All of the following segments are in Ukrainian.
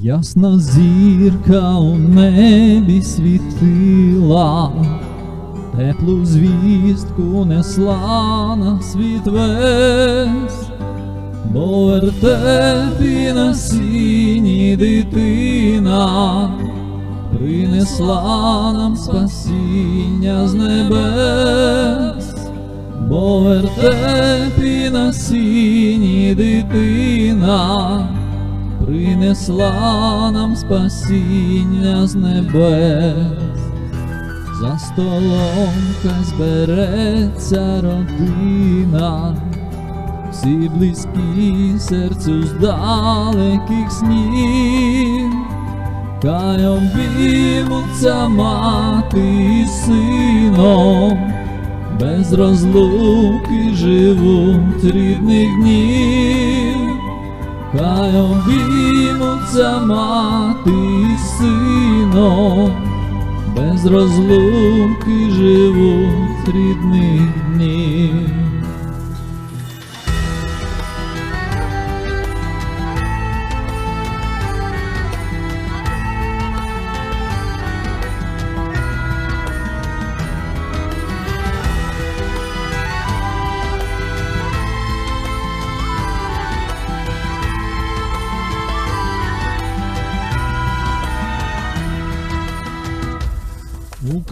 Ясна зірка у небі світила, теплу звістку несла на світ весь, бо вертепі на сіні дитина принесла нам спасіння з небес, бо вертепі на сіні дитина принесла нам спасіння з небес, за столом хай збереться родина, всі близькі серцю з далеких снів, хай обіймуться мати і сином, без розлуки живуть рідних днів. Хай обіймуться мати і сином, без розлуки живуть рідних днів.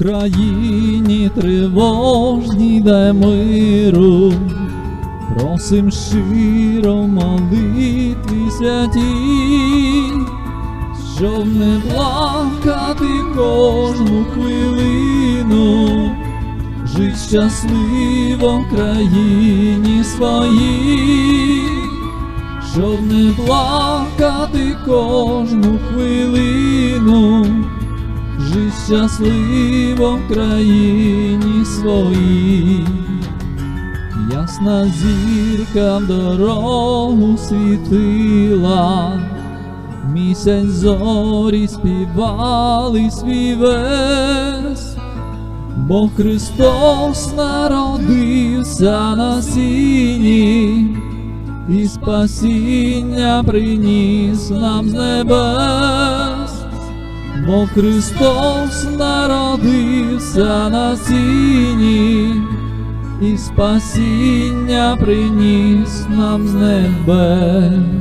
Україні тривожній дай миру, просим щиро молитві святі, щоб не плакати кожну хвилину, жить щасливо в країні своїй, щоб не плакати кожну хвилину щасливо в країні своїй. Ясна зірка в дорогу світила, місяць зорі співали свій вес, бо Христос народився на сіні, і спасіння приніс нам з небес бо Христос народився на сіні, і спасіння приніс нам з небес.